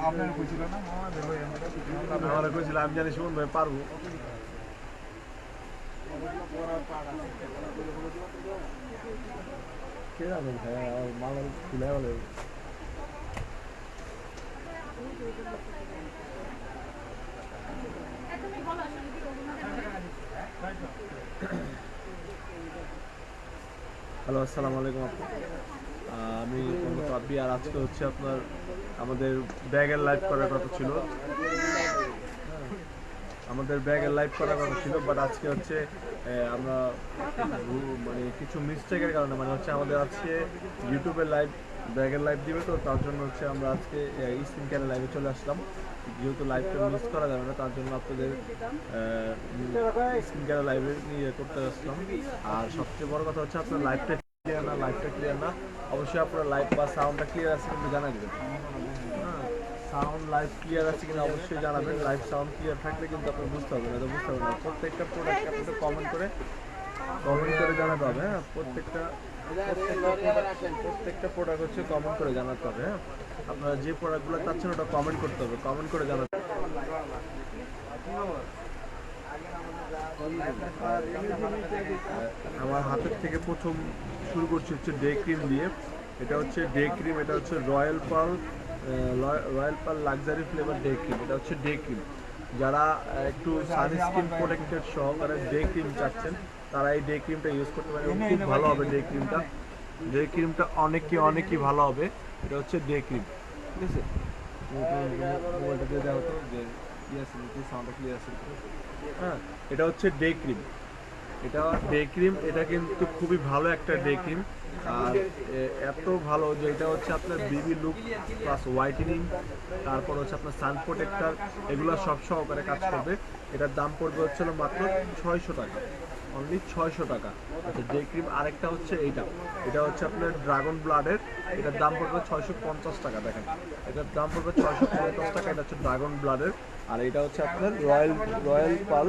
আপনার কইছিল না আমার কইছিল আমি জানি ভাই পারব হ্যালো আসসালামু আলাইকুম আমি রাব্বি আর আজকে হচ্ছে আপনার আমাদের ব্যাগের লাইভ করার কথা ছিল। আমাদের ব্যাগের লাইভ করার কথা ছিল বাট আজকে হচ্ছে আমরা মানে কিছু মিস্টেকের কারণে মানে হচ্ছে আমাদের আজকে ইউটিউবে লাইভ ব্যাগের লাইভ দিবে তো, তার জন্য হচ্ছে আমরা আজকে স্ক্রিন কেয়ারের লাইভে চলে আসলাম। যেহেতু লাইভটা মিস করা যাবে না, তার জন্য আপনাদের স্ক্রিন কেয়ারের লাইভে নিয়ে করতে আসলাম। আর সবচেয়ে বড় কথা হচ্ছে আপনার লাইভটা ক্লিয়ার না লাইভটা ক্লিয়ার না। অবশ্যই আপনার লাইভ বা সাউন্ডটা ক্লিয়ার আছে, কিন্তু জানা দেবেন সাউন্ড লাইভ ক্লিয়ার আছে কিনা অবশ্যই জানাবেন। লাইভ সাউন্ড ক্লিয়ার থাকলে কিন্তু আপনি বুঝতে পারবেন তো বুঝতে পারবেন না। প্রত্যেকটা প্রোডাক্ট আপনাকে কমেন্ট করে কমেন্ট করে জানাতে হবে হ্যাঁ? প্রত্যেকটা, প্রত্যেকটা- প্রোডাক্ট হচ্ছে কমেন্ট করে জানাতে হবে হ্যাঁ? আপনারা যে প্রোডাক্টগুলো চাচ্ছেন ওটা কমেন্ট করতে হবে কমেন্ট করে জানাতে হবে। আমার হাতের থেকে প্রথম শুরু করছি হচ্ছে ডে ক্রিম দিয়ে। এটা হচ্ছে ডে ক্রিম এটা হচ্ছে Royal Pal Royal Pal luxury flavour day cream এটা হচ্ছে ডে ক্রিম। যারা একটু সানস্ক্রিন প্রোটেক্টেড সহকারে ডে ক্রিম চাচ্ছেন তারা এই ডে ক্রিমটা ইউজ করতে পারেন খুব ভালো হবে ডে ক্রিমটা। ডে ক্রিমটা অনেকই অনেকই ভালো হবে। এটা হচ্ছে ডে ক্রিম। ঠিক আছে? মোবাইলটা দিয়ে দেওয়া হতো যে ইয়ে সাউন্ডটা ক্লিয়ার আছে। হ্যাঁ এটা হচ্ছে ডে ক্রিম। এটা ডে ক্রিম এটা কিন্তু খুবই ভালো একটা ডে ক্রিম আর এত ভালো যে এটা হচ্ছে আপনার বিবি লুক প্লাস হোয়াইটেনিং তারপর হচ্ছে আপনার সান প্রোটেক্টার এগুলো সব সহকারে কাজ করবে। এটার দাম পড়বে হচ্ছে মাত্র ছয়শো টাকা। অনলি ছয়শো টাকা। আচ্ছা ডে ক্রিম আরেকটা হচ্ছে এইটা। এটা হচ্ছে আপনার ড্রাগন ব্লাডের। এটার দাম পড়বে ছয়শো পঞ্চাশ টাকা, দেখেন। এটার দাম পড়বে ছয়শো পঞ্চাশ টাকা, এটা হচ্ছে ড্রাগন ব্লাডের। আর এটা হচ্ছে আপনার রয়্যাল রয়্যাল পাল,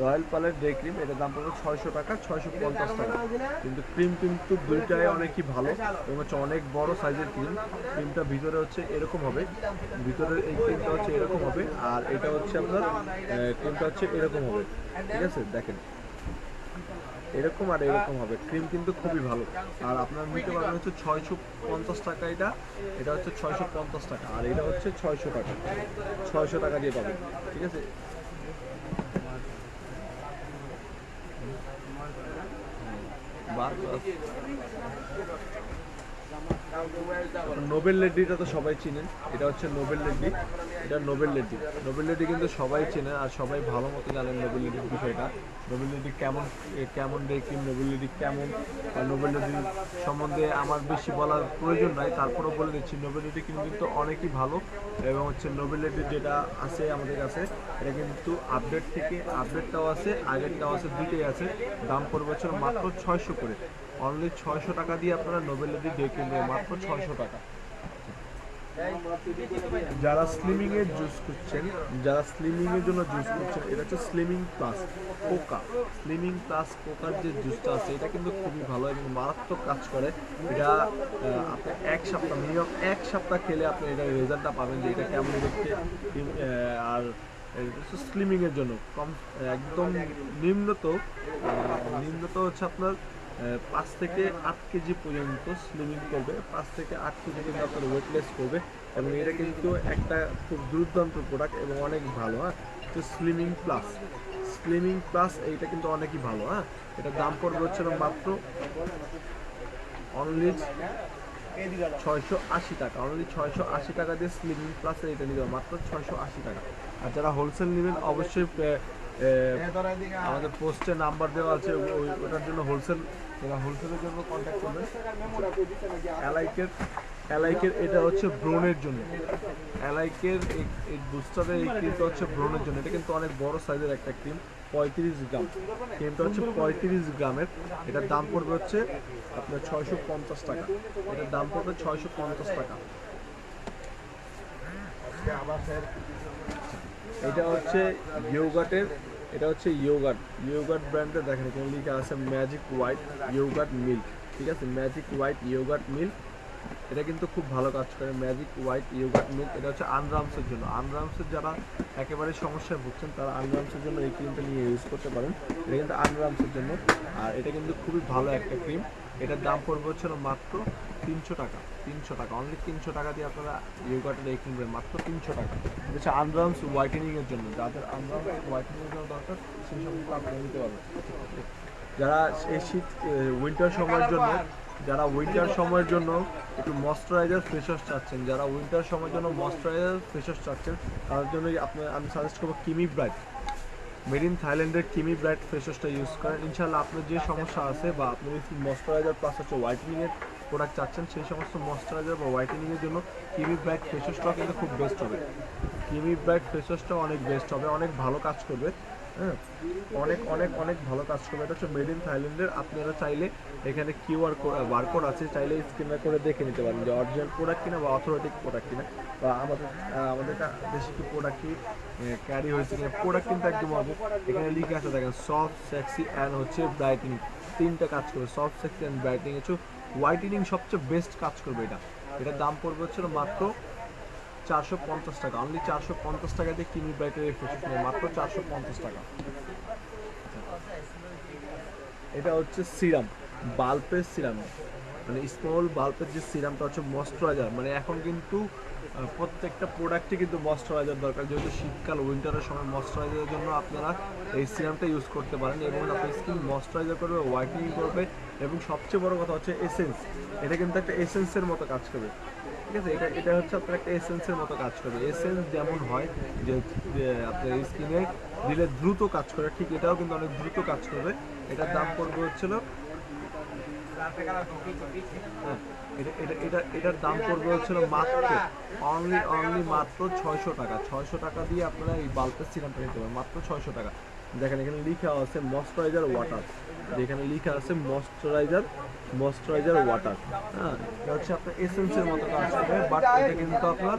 রয়্যাল পালের ডে ক্রিম, এটার দাম পড়বে ছয়শো টাকা, ছয়শো পঞ্চাশ টাকা। কিন্তু ক্রিম কিন্তু দুইটাই অনেকই ভালো, এবং হচ্ছে অনেক বড় সাইজের ক্রিম। ক্রিমটা ভিতরে হচ্ছে এরকম হবে। ভিতরের এই ক্রিমটা হচ্ছে এরকম হবে। আর এটা হচ্ছে আপনার ক্রিমটা হচ্ছে এরকম হবে। ঠিক আছে? দেখেন। এরকম আর এরকম হবে। ক্রিম কিন্তু খুবই ভালো। আর আপনার নিতে পারবেন হচ্ছে ছয়শো পঞ্চাশ টাকা এটা। এটা হচ্ছে ছয়শো পঞ্চাশ টাকা। আর এটা হচ্ছে ছয়শো টাকা। ছয়শো টাকা দিয়ে পাবেন। ঠিক আছে? বাস নোবেল লেডিটা তো সবাই চিনেন। এটা হচ্ছে নোবেল লেডি এটা নোবেল লেডি নোবেল লেডি কিন্তু সবাই চেনে আর সবাই ভালো মতো জানেন নোবেল লেডির বিষয়টা। নোবেল লেডি কেমন কেমন কি নোবেল লেডি কেমন আর নোবেল লেডি সম্বন্ধে আমার বেশি বলার প্রয়োজন নাই। তারপরেও বলে দিচ্ছি, নোবেল লেডি কিন্তু অনেকই ভালো এবং হচ্ছে নোবেল লেডির যেটা আছে আমাদের কাছে, এটা কিন্তু আপডেট থেকে, আপডেটটাও আছে, আগেরটাও আছে দুটোই আছে। দাম পড়বে হচ্ছে মাত্র ছয়শো করে। অনলি ছয়শো টাকা দিয়ে আপনারা নোবেল লেডি ডে কিনবে মাত্র ছয়শো টাকা। যারা স্লিমিং এর জুস করছেন যারা স্লিমিং এর জন্য জুস করছেন এটা হচ্ছে slimming plus Coca slimming plus কোকার যে জুসটা আছে এটা কিন্তু খুবই ভালো এবং মারাত্মক কাজ করে। এটা আপনি এক সপ্তাহ মিনিমাম এক সপ্তাহ খেলে আপনি এটা রেজাল্টটা পাবেন যে এটা কেমন আহ, আর স্লিমিং এর জন্য। কম একদম নিম্নত নিম্নত হচ্ছে আপনার পাঁচ থেকে আট কেজি পর্যন্ত স্লিমিং করবে। পাঁচ থেকে আট কেজি কিন্তু আপনার ওয়েটলেস করবে এবং এটা কিন্তু একটা খুব দুর্দান্ত প্রোডাক্ট এবং অনেক ভালো হ্যাঁ? তো স্লিমিং প্লাস স্লিমিং প্লাস এইটা কিন্তু অনেকই ভালো হ্যাঁ? এটার দাম পড়বে হচ্ছে না মাত্র অনলি ছয়শো আশি টাকা অনলি ছয়শো আশি টাকা দিয়ে স্লিমিং প্লাস এইটা নিতে মাত্র ছয়শো আশি টাকা। আর যারা হোলসেল নেবেন, অবশ্যই আমাদের পোস্টে নাম্বার দেওয়া আছে ওটার জন্য হোলসেল যারা হোলসেলের জন্য কন্ট্যাক্ট করবেন। অ্যালাইটের অ্যালাইকের এটা হচ্ছে ব্রণের জন্য। অ্যালাইকের এই বুস্টারের এই ক্রিমটা হচ্ছে ব্রণের জন্য। এটা কিন্তু অনেক বড় সাইজের একটা ক্রিম পঁয়ত্রিশ গ্রাম। ক্রিমটা হচ্ছে পঁয়ত্রিশ গ্রামের। এটার দাম পড়বে হচ্ছে আপনার ছয়শো পঞ্চাশ টাকা। এটার দাম পড়বে ছয়শো পঞ্চাশ টাকা। এটা হচ্ছে ইয়োগাটের এটা হচ্ছে ইয়োগাট ইয়োগাট ব্র্যান্ডের দেখেন, এখানে লেখা আছে ম্যাজিক হোয়াইট ইয়োগাট মিল্ক ঠিক আছে? ম্যাজিক হোয়াইট ইয়োগাট মিল্ক এটা কিন্তু খুব ভালো কাজ করে ম্যাজিক হোয়াইট ইয়োগাট মিল্ক এটা হচ্ছে আনরামসের জন্য। আনরামসের যারা একেবারে সমস্যায় ভুগছেন, তারা আনরামসের জন্য এই ক্রিমটা নিয়ে ইউজ করতে পারেন। এটা কিন্তু আনরামসের জন্য। আর এটা কিন্তু খুবই ভালো একটা ক্রিম এটার দাম পড়বে হচ্ছে মাত্র তিনশো টাকা তিনশো টাকা অনলি তিনশো টাকা দিয়ে আপনারা ইয়োগাটের এই কিনবেন, মাত্র তিনশো টাকা। হচ্ছে আনরামস হোয়াইটেনিং এর জন্য, যাদের আনরামস হোয়াইটেনিং এর জন্য দরকার সেই সমস্ত আপনারা নিতে পারবেন। যারা এই শীত উইন্টার সময়ের জন্য, যারা উইন্টার সময়ের জন্য একটু ময়শ্চারাইজার ফেস ওয়াশ চাচ্ছেন, যারা উইন্টার সময়ের জন্য ময়শ্চারাইজার ফেস ওয়াশ চাচ্ছেন, তাদের জন্য আপনার, আমি সাজেস্ট করব কিমি ব্রাইট মেড ইন থাইল্যান্ডের কিমি ব্রাইট ফেস ওয়াশটা ইউজ করেন। ইনশাল্লাহ আপনার যে সমস্যা আছে বা আপনি ময়শ্চারাইজার প্লাস হচ্ছে হোয়াইটেনিংয়ের প্রোডাক্ট চাচ্ছেন, সেই সমস্ত ময়শ্চারাইজার বা হোয়াইটেনিংয়ের জন্য কিমি ব্রাইট ফেস ওয়াশটাও কিন্তু খুব বেস্ট হবে। কিমি ব্রাইট ফেস ওয়াশটাও অনেক বেস্ট হবে, অনেক ভালো কাজ করবে হ্যাঁ? অনেক অনেক অনেক ভালো কাজ করবে। এটা হচ্ছে মেড ইন থাইল্যান্ডের আপনারা চাইলে এখানে কিউআর বারকোড আছে, চাইলে স্ক্যানার করে দেখে নিতে পারেন যে অরিজিনাল প্রোডাক্ট কিনা বা অথরিটিক প্রোডাক্ট কিনা। বা আমাদের আমাদের দেশে কি প্রোডাক্ট কি ক্যারি হয়েছে কিনা। প্রোডাক্ট কিন্তু একদম হবে এখানে লিখে আছে দেখেন সফট সেক্সি অ্যান্ড হচ্ছে ব্রাইটেনিং তিনটা কাজ করবে সফট সেক্সি অ্যান্ড ব্রাইটেনিং হচ্ছে হোয়াইটেনিং সবচেয়ে বেস্ট কাজ করবে এটা। এটার দাম পড়বে হচ্ছে মাত্র চারশো পঞ্চাশ টাকা। অনলি চারশো পঞ্চাশ টাকা দিয়ে কিমি ব্রাইটের ফেস মাত্র চারশো পঞ্চাশ টাকা। এটা হচ্ছে সিরাম বাল্বের সিরাম মানে স্মল বাল্বের যে সিরামটা হচ্ছে ময়শ্চারাইজার মানে এখন কিন্তু প্রত্যেকটা প্রোডাক্টে কিন্তু ময়শ্চারাইজার দরকার। যেহেতু শীতকাল উইন্টারের সময় ময়শ্চারাইজারের জন্য আপনারা এই সিরামটা ইউজ করতে পারেন এবং আপনার স্কিন ময়শ্চারাইজার করবে হোয়াইটেনিং করবে এবং সবচেয়ে বড় কথা হচ্ছে এসেন্স এটা কিন্তু একটা এসেন্সের মতো কাজ করবে। ঠিক আছে? এটা এটা হচ্ছে আপনার একটা এসেন্সের মতো কাজ করবে। এসেন্স যেমন হয় যে যে আপনার স্কিনে দিলে দ্রুত কাজ করে ঠিক এটাও কিন্তু অনেক দ্রুত কাজ করবে। এটার দাম পড়বে হচ্ছিল হ্যাঁ, এটা এটা এটা এটার দাম পড়বে হচ্ছিল মাত্র অনলি অনলি মাত্র ছয়শো টাকা। ছয়শো টাকা দিয়ে আপনারা এই বাল্বের সিরামটা নিতে পারেন মাত্র ছয়শো টাকা। দেখেন, এখানে লেখা আছে ময়শ্চারাইজার ওয়াটার যেখানে লেখা আছে ময়শ্চারাইজার ময়শ্চারাইজার ওয়াটার হ্যাঁ এটা হচ্ছে আপনার এসেন্সের মতো কাজ করবে বাট এটা কিন্তু আপনার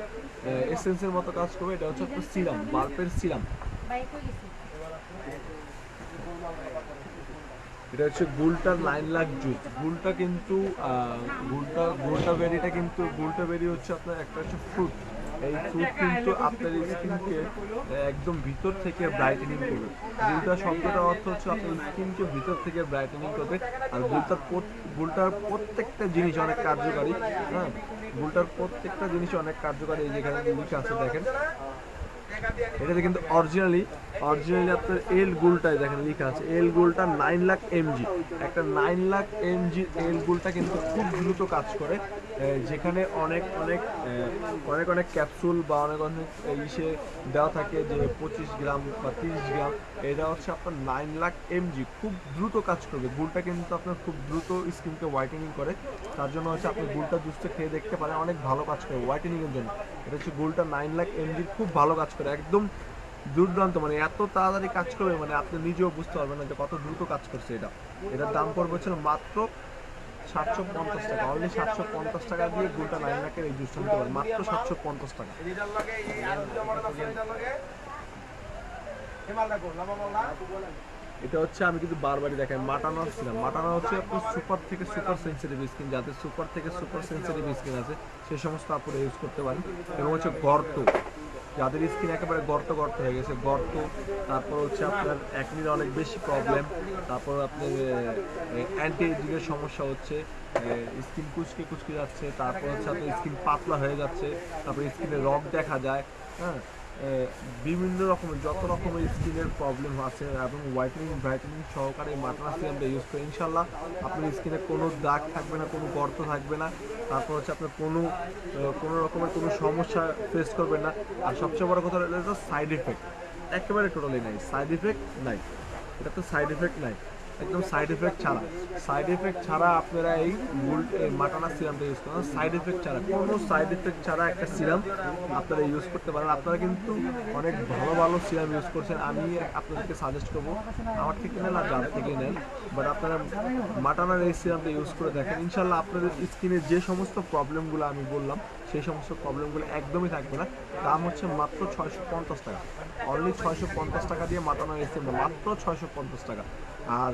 এসেন্সের মতো কাজ করবে। এটা হচ্ছে আপনার সিরাম, বাল্বের সিরাম। এটা হচ্ছে গুলটার নাইন লাখ জুস। গুলটা কিন্তু গুলটা গুলটা বেরিটা কিন্তু, গুলটা বেরি হচ্ছে আপনার একটা হচ্ছে ফ্রুট এই ফ্রুট কিন্তু আপনার স্কিনকে একদম ভিতর থেকে ব্রাইটেনিং করবে। গুলটা শব্দটার অর্থ হচ্ছে আপনার স্কিনকে ভিতর থেকে ব্রাইটেনিং করবে। আর গুলটার গুলটার প্রত্যেকটা জিনিস অনেক কার্যকারী হ্যাঁ? গুলটার প্রত্যেকটা জিনিস অনেক কার্যকারী, এই যেখানে লিখে আছে দেখেন। এটাতে কিন্তু অরিজিনালি অরিজিনালি আপনার এল গোলটাই দেখেন লেখা আছে L gluta nine lakh MG একটা nine lakh MG L gluta কিন্তু খুব দ্রুত কাজ করে যেখানে অনেক অনেক অনেক অনেক ক্যাপসুল বা অনেক অনেক ইসে দেওয়া থাকে যে পঁচিশ গ্রাম বা তিরিশ গ্রাম, এটা হচ্ছে আপনার নাইন লাখ এমজি খুব দ্রুত কাজ করবে, গুলটা কিন্তু আপনার খুব দ্রুত স্কিনকে হোয়াইটেনিং করে, তার জন্য হচ্ছে আপনি গুলটা জুসটা খেয়ে দেখতে পারেন, অনেক ভালো কাজ করে হোয়াইটেনিং এর জন্য। এটা হচ্ছে গুলটা নাইন লাখ এমজির খুব ভালো কাজ করে, একদম দুর্দান্ত মানে এত তাড়াতাড়ি কাজ করবে মানে আপনি নিজেও বুঝতে পারবেন না যে কত দ্রুত কাজ করছে এটা। এটার দাম পড়বে হচ্ছে মাত্র সাতশো পঞ্চাশ টাকা অনলি সাতশো পঞ্চাশ টাকা দিয়ে গুলটা নাইন লাখের এই জুসটা নিতে পারেন মাত্র সাতশো পঞ্চাশ টাকা। এটা হচ্ছে আমি কিন্তু বারবারই দেখাই, মাটানো ছিলাম মাটানো হচ্ছে আপনার সুপার থেকে সুপার সেন্সিটিভ স্কিন যাদের সুপার থেকে সুপার সেন্সিটিভ স্কিন আছে সেই সমস্ত আপনারা ইউজ করতে পারেন। এবং হচ্ছে গর্ত, যাদের স্কিন একেবারে গর্ত গর্ত হয়ে গেছে, গর্ত, তারপর হচ্ছে আপনার একনির অনেক বেশি প্রবলেম তারপর আপনার অ্যান্টি এজিংয়ের সমস্যা হচ্ছে স্কিন কুচকে কুচকে যাচ্ছে, তারপর হচ্ছে আপনার স্কিন পাতলা হয়ে যাচ্ছে, তারপর স্কিনে রগ দেখা যায় হ্যাঁ? বিভিন্ন রকমের, যত রকমের স্কিনের প্রবলেম আছে এবং হোয়াইটেনিং ব্রাইটেনিং সহকারে এই মাটনা সিরামটা ইউজ করে ইনশাল্লাহ আপনার স্কিনে কোনো দাগ থাকবে না, কোনো গর্ত থাকবে না। তারপর হচ্ছে আপনার কোনো কোনো রকমের কোনো সমস্যা ফেস করবেন না। আর সবচেয়ে বড় কথা হলো সাইড এফেক্ট একেবারে টোটালি নাই সাইড এফেক্ট নাই। এটা তো সাইড এফেক্ট নাই। একদম সাইড এফেক্ট ছাড়া। সাইড এফেক্ট ছাড়া আপনারা এই বুল মাটানা সিরামটা ইউজ করেন সাইড এফেক্ট ছাড়া, কোনো সাইড এফেক্ট ছাড়া একটা সিরাম আপনারা ইউজ করতে পারেন। আপনারা কিন্তু অনেক ভালো ভালো সিরাম ইউজ করছেন। আমি আপনাদেরকে সাজেস্ট করব, আমার থেকে নেন আর যার থেকে নেন। বাট আপনারা মাটানার এই সিরামটা ইউজ করে দেখেন। ইনশাল্লাহ আপনাদের স্কিনে যে সমস্ত প্রবলেমগুলো আমি বললাম, সেই সমস্ত প্রবলেমগুলো একদমই থাকবে না। দাম হচ্ছে মাত্র ছয়শো পঞ্চাশ টাকা। অনলি ছয়শো পঞ্চাশ টাকা দিয়ে মাটানো এসে মাত্র ছয়শো পঞ্চাশ টাকা। আর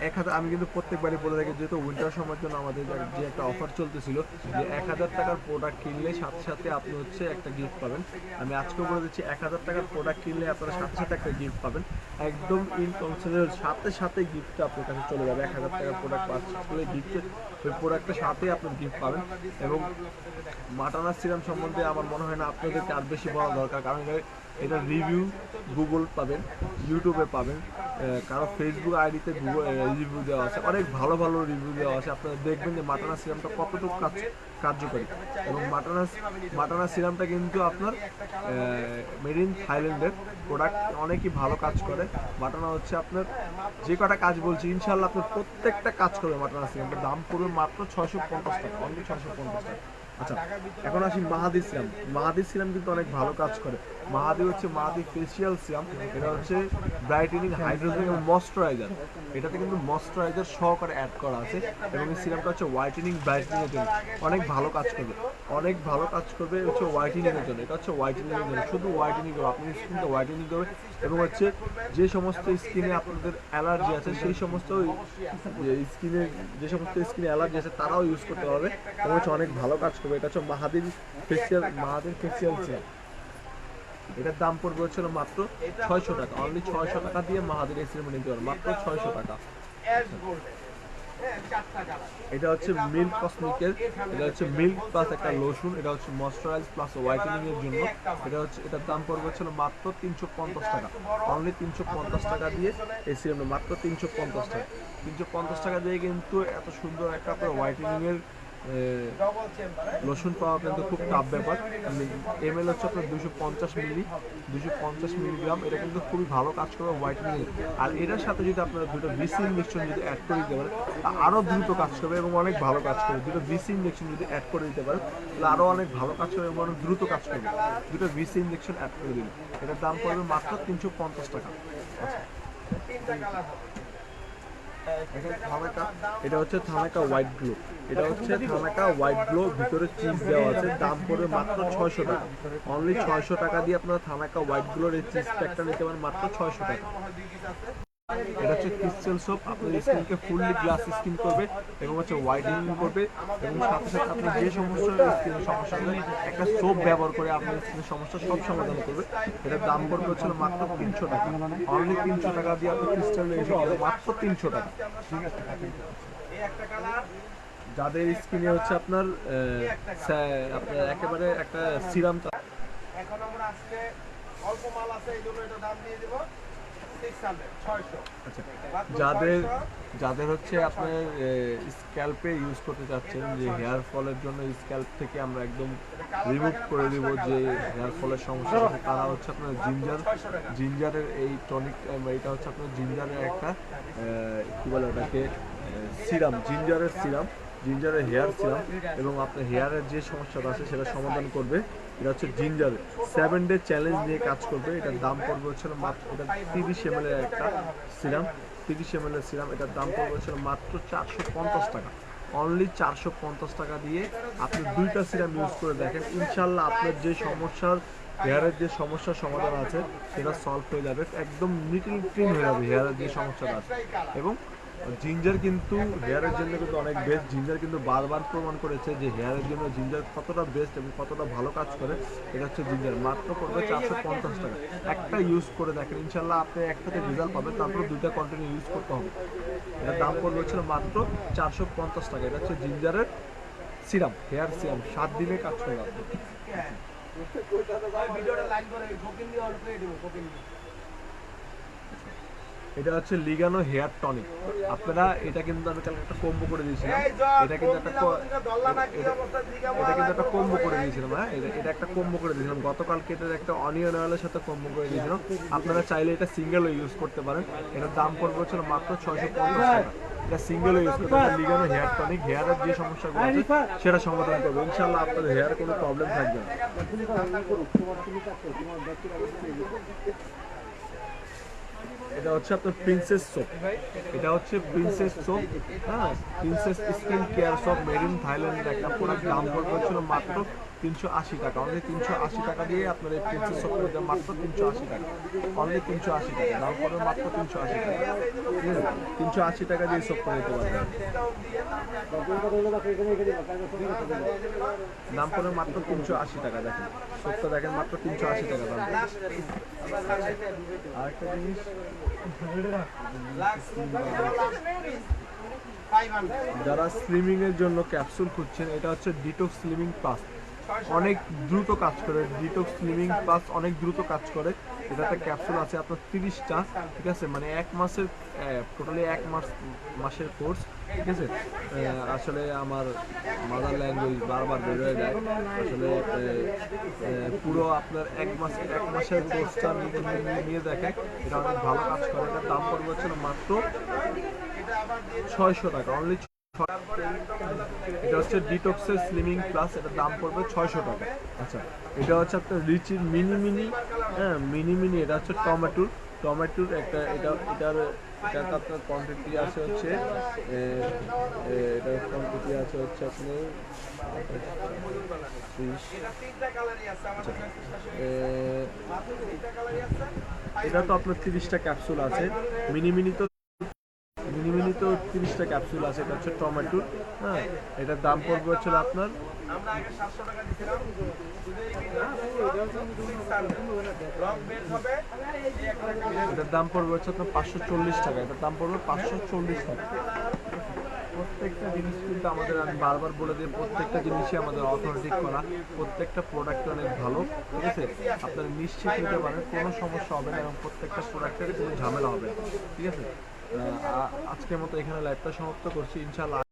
এক হাজার, আমি কিন্তু প্রত্যেকবারই বলে রাখি যেহেতু উইন্টার সময়ের জন্য আমাদের যে- একটা অফার চলতেছিল, যে এক হাজার টাকার প্রোডাক্ট কিনলে সাথে সাথে আপনি হচ্ছে একটা গিফট পাবেন। আমি আজকেও বলে দিচ্ছি, এক হাজার টাকার প্রোডাক্ট কিনলে আপনারা সাথে সাথে একটা গিফট পাবেন। একদম ইনকনসিডারেট সাথে সাথে গিফটটা আপনার কাছে চলে যাবে। এক হাজার টাকার প্রোডাক্ট পারচেস করলে গিফটের ওই প্রোডাক্টের সাথেই আপনার গিফট পাবেন। এবং মাটানা সিরাম সম্বন্ধে আমার মনে হয় না আপনাদেরকে আর বেশি বলা দরকার, কারণ এটা- রিভিউ গুগল পাবেন ইউটিউবে পাবেন। কারও ফেসবুক আইডিতে রিভিউ দেওয়া আছে। অনেক ভালো ভালো রিভিউ দেওয়া আছে। আপনারা দেখবেন যে মাটানা সিরামটা কতটুকু কাজ, কার্যকরী। এবং মাটানা মাটানা সিরামটা কিন্তু আপনার মেড ইন থাইল্যান্ডের প্রোডাক্ট অনেকই ভালো কাজ করে। মাটানা হচ্ছে আপনার যে কটা কাজ বলছি ইনশাল্লাহ আপনার প্রত্যেকটা কাজ করবে মাটানা সিরামটার দাম পড়বে মাত্র ছয়শো পঞ্চাশ টাকা, অনলি ছয়শো পঞ্চাশ টাকা। আচ্ছা এখন আসি মাহাদি সিরাম। মাহাদি সিরাম কিন্তু অনেক ভালো কাজ করে। মাহাদি হচ্ছে মাহাদি ফেসিয়াল সিরাম। এটা হচ্ছে ব্রাইটেনিং হাইড্রোজেন এবং ময়শ্চারাইজার এটাতে কিন্তু ময়শ্চারাইজার সহকারে অ্যাড করা আছে এবং এই সিরামটা হচ্ছে হোয়াইটেনিং ব্রাইটেনিং এর জন্য। অনেক ভালো কাজ করবে। অনেক ভালো কাজ করবে হচ্ছে হোয়াইটেনিং এর জন্য। এটা হচ্ছে হোয়াইটেনিং এর জন্য। শুধু হোয়াইটেনিং করবে আপনি স্কিনটা হোয়াইটেনিং করবে এবং হচ্ছে যে সমস্ত স্কিনে আপনাদের অ্যালার্জি আছে, সেই সমস্ত স্কিনে যে সমস্ত স্কিনে অ্যালার্জি আছে, তারাও ইউজ করতে পারবে। এবং হচ্ছে অনেক ভালো কাজ করবে এটা হচ্ছে মাহাদির ফেসিয়াল মাহাদির ফেসিয়াল সিরাম এটার দাম পড়বে হচ্ছিল মাত্র ছয়শো টাকা। অনলি ছয়শো টাকা দিয়ে মাহাদির সিনেমা নিতে মাত্র ছয়শো টাকা। এটা হচ্ছে মিল্ক কসমিকের এটা হচ্ছে মিল্ক প্লাস একটা লোশন এটা হচ্ছে ময়শ্চারাইজ প্লাস হোয়াইটেনিং এর জন্য। এটা হচ্ছে, এটার দাম পড়বে হচ্ছিল মাত্র তিনশো পঞ্চাশ টাকা। অনলি তিনশো পঞ্চাশ টাকা দিয়ে এই সিরামটা মাত্র তিনশো পঞ্চাশ টাকা। তিনশো পঞ্চাশ টাকা দিয়ে কিন্তু এত সুন্দর একটা আপনার হোয়াইটেনিং এর লোশন পাওয়া কিন্তু খুব টাফ ব্যাপার। এম এল হচ্ছে আপনার দুশো পঞ্চাশ মিলি দুশো পঞ্চাশ মিলিগ্রাম এটা কিন্তু খুবই ভালো কাজ করবে হোয়াইটেনিং আর এটার সাথে যদি আপনারা দুটো বিসি ইঞ্জেকশন যদি অ্যাড করে দিতে পারেন আরও দ্রুত কাজ করবে এবং অনেক ভালো কাজ করবে। দুটো বিসি ইঞ্জেকশন যদি অ্যাড করে দিতে পারেন, তাহলে আরও অনেক ভালো কাজ করবে এবং অনেক দ্রুত কাজ করবে। দুটো বিসি ইঞ্জেকশন অ্যাড করে দিলে। এটার দাম পড়বে মাত্র তিনশো পঞ্চাশ টাকা। আচ্ছা। এটা থানাকা এটা হচ্ছে থানাকা হোয়াইট গ্লো। এটা হচ্ছে থানাকা হোয়াইট গ্লো, ভিতরে চিজ দেওয়া আছে। দাম পড়বে মাত্র ছয়শো টাকা। অনলি ছয়শো টাকা দিয়ে আপনারা থানাকা হোয়াইট গ্লোর এই চিজ প্যাকটা নিতে পারেন মাত্র ছয়শো টাকা। এটা হচ্ছে ক্রিস্টাল সোপ আপনার স্কিনকে ফুললি গ্লাস স্কিন করবে এবং হচ্ছে হোয়াইটেনিং করবে এবং সাথে সাথে আপনি যে সমস্ত স্কিনের সমস্যা হবে একটা সোপ ব্যবহার করে আপনার স্কিনের সমস্যা সব সমাধান করবে। এটার দাম পড়বে হচ্ছে মাত্র তিনশো টাকা। অনলি তিনশো টাকা দিয়ে আপনি ক্রিস্টাল মাত্র তিনশো টাকা। ঠিক আছে? যাদের স্কিনে হচ্ছে আপনার আপনার একেবারে একটা সিরাম এখন আমরা অল্প মাল আছে, এই জন্য এটা দাম দিয়ে দেবো। যাদের যাদের হচ্ছে আপনার স্ক্যাল্পে ইউজ করতে চাচ্ছেন যে হেয়ার ফলের জন্য স্ক্যাল্প থেকে আমরা একদম রিমুভ করে দিব যে হেয়ার ফলের সমস্যা আছে তারা হচ্ছে আপনার জিঞ্জার জিঞ্জারের এই টনিক এটা হচ্ছে আপনার জিঞ্জারের একটা কি বলে ওটাকে সিরাম জিঞ্জারের সিরাম জিঞ্জারের হেয়ার সিরাম এবং আপনার হেয়ারের যে সমস্যাটা আছে সেটা সমাধান করবে। এটা হচ্ছে জিঞ্জার সেভেন ডে চ্যালেঞ্জ নিয়ে কাজ করবে। এটার দাম পড়বে হচ্ছে মাত্র, এটা তিরিশ এম একটা সিরাম তিরিশ এম সিরাম এটার দাম পড়বে হচ্ছে মাত্র চারশো পঞ্চাশ টাকা। অনলি চারশো পঞ্চাশ টাকা দিয়ে আপনি দুইটা সিরাম ইউজ করে দেখেন। ইনশাল্লাহ আপনার যে সমস্যার হেয়ারের যে সমস্যার সমাধান আছে, সেটা সলভ হয়ে যাবে। একদম নিটিল ক্লিন হয়ে যাবে হেয়ারের যে সমস্যাটা আছে। এবং জিঞ্জার কিন্তু হেয়ারের জন্য কিন্তু অনেক বেস্ট জিঞ্জার কিন্তু বারবার প্রমাণ করেছে যে হেয়ারের জন্য জিঞ্জার কতটা বেস্ট এবং কতটা ভালো কাজ করে। এটা হচ্ছে জিঞ্জার। মাত্র পড়বে চারশো পঞ্চাশ টাকা। একটা ইউজ করে দেখেন। ইনশাল্লাহ আপনি একটাতে রেজাল্ট পাবেন। তারপর দুইটা কন্টিনিউ ইউজ করতে হবে। এটার দাম পড়বে হচ্ছিল মাত্র চারশো পঞ্চাশ টাকা। এটা হচ্ছে জিঞ্জারের সিরাম, হেয়ার সিরাম। সাত দিনে কাজ আপনি। লাইক করে দিয়ে। এটা হচ্ছে লিগানো হেয়ার টনিক আপনারা এটা কিন্তু আমি কালকে একটা কম্বো করে দিয়েছিলাম। এটা কিন্তু একটা এটা- এটা কিন্তু একটা কম্বো করে দিয়েছিলাম হ্যাঁ? এটা এটা একটা কম্বো করে দিয়েছিলাম। গতকালকে এটার একটা অনিয়ন অয়েলের সাথে কম্বো করে দিয়েছিলাম। আপনারা চাইলে এটা সিঙ্গেলও ইউজ করতে পারেন। এটার দাম পড়বে হচ্ছে মাত্র ছয়শো পঞ্চাশ টাকা। এটা সিঙ্গেলও ইউজ করতে পারেন। লিগানো হেয়ার টনিক হেয়ারের যে সমস্যাগুলো আছে সেটা সমাধান করবে। ইনশাল্লাহ আপনাদের হেয়ারে কোনো প্রবলেম থাকবে না। এটা হচ্ছে আপনার প্রিন্সেস সোপ এটা হচ্ছে প্রিন্সেস সোপ হ্যাঁ princess skin care soap made in থাইল্যান্ডের একটা প্রোডাক্ট দাম পড়বে মাত্র তিনশো আশি টাকা। অনলি তিনশো আশি টাকা দিয়ে আপনার এই প্রিন্সেস করে মাত্র তিনশো আশি টাকা। অনলি তিনশো আশি টাকা। দাম পড়বে মাত্র তিনশো আশি টাকা। তিনশো আশি টাকা দিয়ে সোপ করে দিতে পারবেন। দাম পড়বে মাত্র তিনশো আশি টাকা, দেখেন। সোপটা দেখেন মাত্র তিনশো আশি টাকা দাম। আরেকটা জিনিস। যারা স্লিমিং এর জন্য ক্যাপসুল খুঁজছেন, এটা হচ্ছে ডিটক্স স্লিমিং প্লাস অনেক দ্রুত কাজ করে। ডিটক্স স্লিমিং প্লাস অনেক দ্রুত কাজ করে। এটাতে ক্যাপসুল আছে আপনার তিরিশটা, ঠিক আছে? মানে এক মাসের টোটালি এক মাস, মাসের কোর্স ঠিক আছে? আসলে আমার মাদার ল্যাঙ্গুয়েজ বারবার বেরোয় যায়। আসলে পুরো আপনার এক মাস, এক মাসের কোর্সটা নিয়ে দেখে এটা অনেক ভালো কাজ করে। এটার দাম পড়বে মাত্র ছয়শো টাকা। অনলি এটা হচ্ছে ডিটক্সের স্লিমিং প্লাস এটার দাম পড়বে ছয়শো টাকা। আচ্ছা এটা হচ্ছে আপনার রিচির মিনি মিনি হ্যাঁ মিনি মিনি এটা হচ্ছে টমেটোর টমেটোর একটা, এটা, এটার এটার আপনার কোয়ান্টিটি আছে হচ্ছে এটার কোয়ান্টিটি আছে হচ্ছে আপনি ত্রিশ এটা তো আপনার তিরিশটা ক্যাপসুল আছে মিনি মিনি তো মিনি মিনি তো তিরিশটা ক্যাপসুল আছে, এটা হচ্ছে টমেটোর হ্যাঁ? এটার দাম পড়বে হচ্ছে আপনার আমরা আগে 700 টাকা দিছিলাম শুধু এই রং বের হবে এই একটা কালার এটার দাম পড়বে হচ্ছে আপনার পাঁচশো চল্লিশ টাকা, এটার দাম পড়বে পাঁচশো চল্লিশ টাকা। প্রত্যেকটা জিনিস কিন্তু আমাদের আমি বারবার বলে দিই, প্রত্যেকটা জিনিসই আমাদের অথেন্টিক করা, প্রত্যেকটা প্রোডাক্ট অনেক ভালো, ঠিক আছে? আপনারা নিশ্চিত নিতে পারেন, কোনো সমস্যা হবে না এবং প্রত্যেকটা প্রোডাক্টের কোনো ঝামেলা হবে ঠিক আছে? আজকের মতো এখানে লাইভটা সমাপ্ত করছি। ইনশাল্লাহ